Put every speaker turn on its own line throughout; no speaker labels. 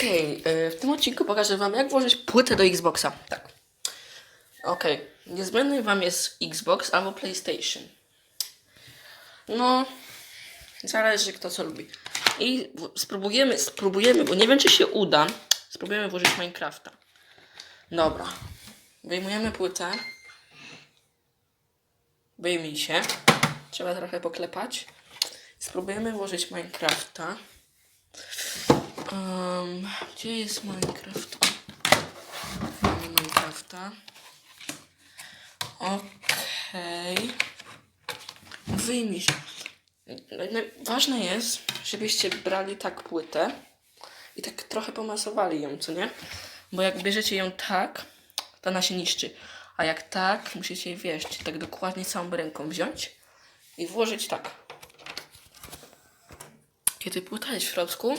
Okej, y, w tym odcinku pokażę Wam, jak włożyć płytę do Xboxa. Tak. Okej, niezbędny Wam jest Xbox albo PlayStation. No, zależy kto co lubi. I spróbujemy, spróbujemy, bo nie wiem czy się uda, spróbujemy włożyć Minecrafta. Dobra, wyjmujemy płytę. Wyjmij się. Trzeba trochę poklepać. Spróbujemy włożyć Minecrafta. Um, gdzie jest Minecraft? Mamy Minecrafta. Okej. Wyjmij się. Ważne jest, żebyście brali tak płytę i tak trochę pomasowali ją, co nie? Bo jak bierzecie ją tak, to ona się niszczy. A jak tak, musicie, wiesz, tak dokładnie całą ręką wziąć i włożyć tak. Kiedy płyta jest w środku,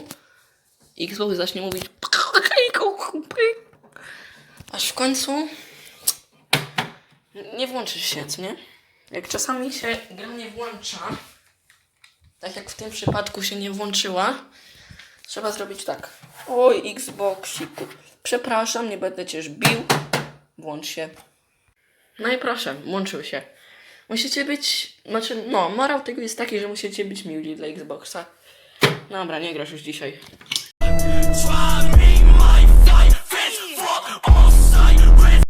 Xbox zacznie mówić aż w końcu nie włączysz się, co nie? Jak czasami się gra nie włącza, tak jak w tym przypadku się nie włączyła, trzeba zrobić tak. Oj, Xboxiku, przepraszam, nie będę cię bił. Włącz się. No i proszę, włączył się. Musicie być, znaczy, no, morał tego jest taki, że musicie być mili dla Xboxa. Dobra, nie grasz już dzisiaj.